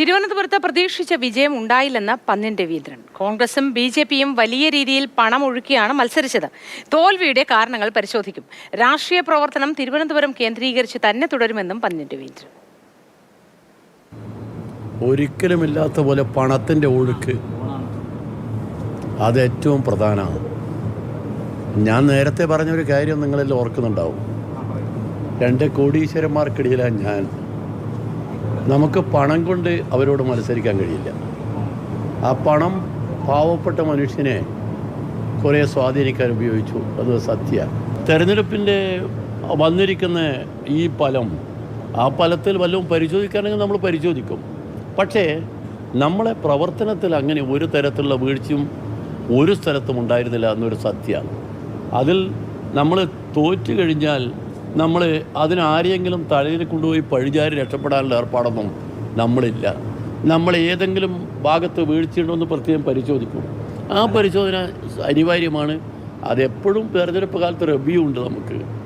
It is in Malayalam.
തിരുവനന്തപുരത്ത് പ്രതീക്ഷിച്ച വിജയം ഉണ്ടായില്ലെന്ന് പന്ന്യൻ രവീന്ദ്രൻ കോൺഗ്രസും ബി ജെ പിയും വലിയ രീതിയിൽ പണം ഒഴുക്കിയാണ് മത്സരിച്ചത്. തോൽവിയുടെ കാരണങ്ങൾ പരിശോധിക്കും. രാഷ്ട്രീയ പ്രവർത്തനം തിരുവനന്തപുരം കേന്ദ്രീകരിച്ച് തന്നെ തുടരുമെന്നും പന്ന്യൻ രവീന്ദ്രൻ ഒരിക്കലുമില്ലാത്ത പോലെ പണത്തിന്റെ ഒഴുക്ക് അത് ഏറ്റവും പ്രധാനമാണ്. ഞാൻ നേരത്തെ പറഞ്ഞൊരു കാര്യം നിങ്ങളെല്ലാം ഓർക്കുന്നുണ്ടാവും. രണ്ട് കോടീശ്വരന്മാർക്കിടയിലാണ് ഞാൻ നമുക്ക് പണം കൊണ്ട് അവരോട് മത്സരിക്കാൻ കഴിയില്ല. ആ പണം പാവപ്പെട്ട മനുഷ്യനെ കുറേ സ്വാധീനിക്കാൻ ഉപയോഗിച്ചു. അത് സത്യ. തെരഞ്ഞെടുപ്പിന്റെ വന്നിരിക്കുന്ന ഈ ഫലം ആ ഫലത്തിൽ വല്ലതും പരിശോധിക്കുകയാണെങ്കിൽ നമ്മൾ പരിശോധിക്കും. പക്ഷേ നമ്മളെ പ്രവർത്തനത്തിൽ അങ്ങനെ ഒരു തരത്തിലുള്ള വീഴ്ചയും ഒരു സ്ഥലത്തും ഉണ്ടായിരുന്നില്ല എന്നൊരു സത്യമാണ് അതിൽ നമ്മൾ തോറ്റു കഴിഞ്ഞാൽ നമ്മൾ അതിനാരെയെങ്കിലും തലയിൽ കൊണ്ടുപോയി പഴിചാരി രക്ഷപ്പെടാനുള്ള ഏർപ്പാടൊന്നും നമ്മളില്ല. നമ്മൾ ഏതെങ്കിലും ഭാഗത്ത് വീഴ്ചയുണ്ടോ എന്ന് പ്രത്യേകം പരിശോധിക്കും. ആ പരിശോധന അനിവാര്യമാണ്. അതെപ്പോഴും തെരഞ്ഞെടുപ്പ് കാലത്ത് റബിയുണ്ട് ഉണ്ട് നമുക്ക്.